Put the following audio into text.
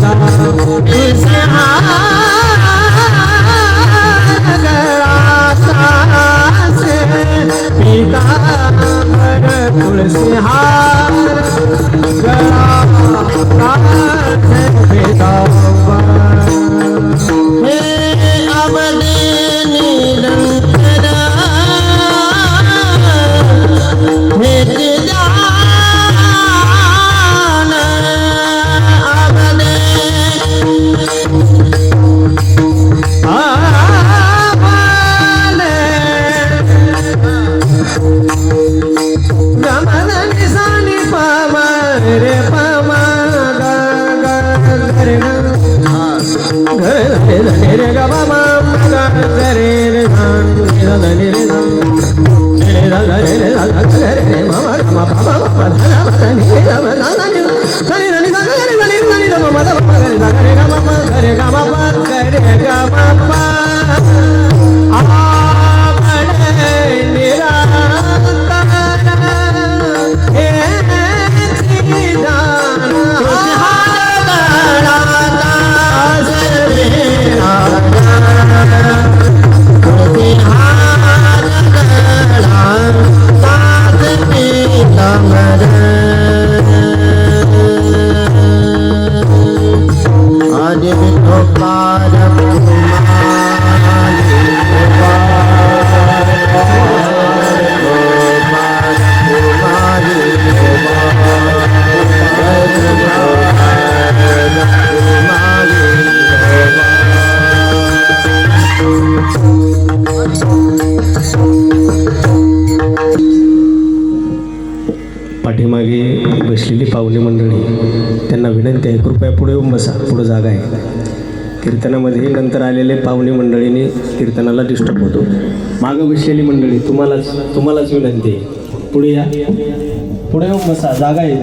राता से గరి గమ గరి గమ पाठीमागे बसलेली पावले मंडळी त्यांना विनंती आहे कृपया पुढे येऊन बसा पुढं जागा आहे. कीर्तनामध्ये नंतर आलेले पाहुणे मंडळीने कीर्तनाला डिस्टर्ब होतो. मागं बसलेली मंडळी तुम्हालाच तुम्हालाच विनंती आहे. पुढे या. पुढे येऊन बसा जागा येत